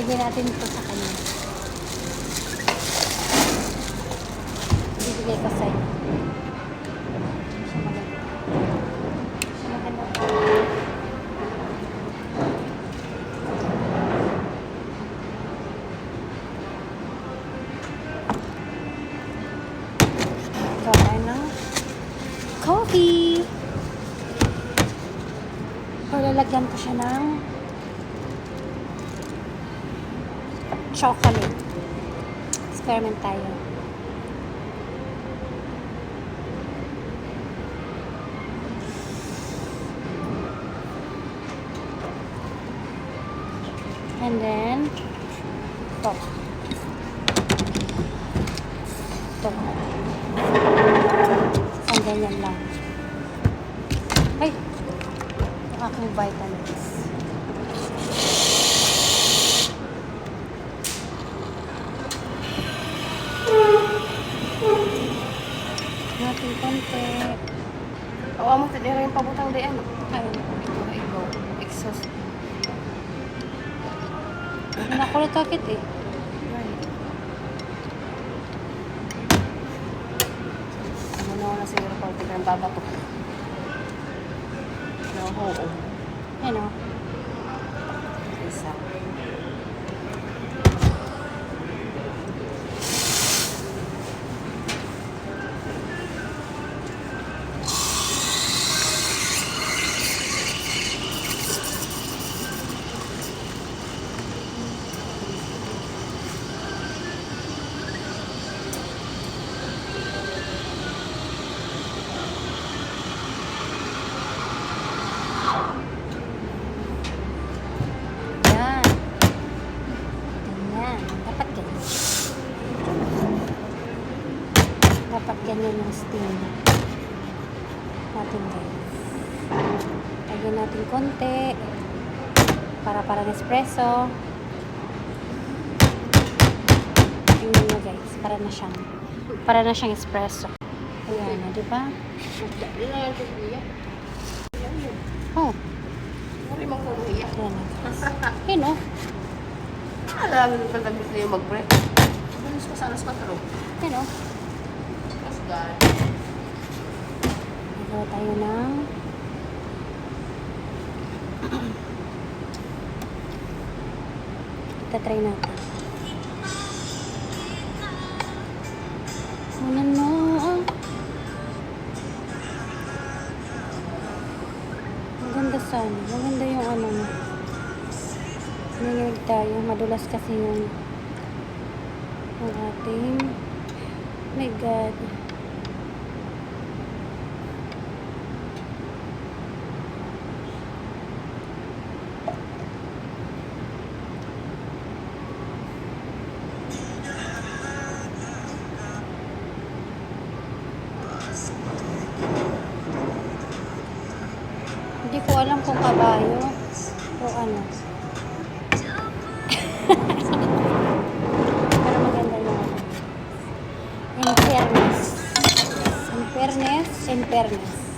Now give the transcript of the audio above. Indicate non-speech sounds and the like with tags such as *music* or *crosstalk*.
Bigyan natin ito sa kanya. Bibigay ko sa ng coffee. Palalagyan ko siya ng chocolate. Experiment tayo. And then, ito. Ito. Isang ganyan lang. Ay! Ang aking vitamins. Natin konti. Oo, mo tadira yung pabutang di ano. Ayun. Ito ay go. Exhaust. Nakulit agad eh. Ano na na siguro pag tignan ang babatok. No, oo. Yan Dapat ganyan yung steam. Natin guys. Lagyan natin konti. Para para espresso. Tingnan nyo guys. Para na siyang para na siyang espresso. Ayan, na kuya. Oh. Yun o. Alam pa tapos na yung mag-break. Alas ko sa alas 4. Yun o. Mas God. Magawa tayo ng *clears throat* Itatry natin. Ano no? Maganda sana. Maganda yung ano mo. Nanginig tayo. Madulas kasi yung yung ating my God. Hindi ko alam kung kabayo o ano. *laughs* Pero maganda ano. In fairness. In.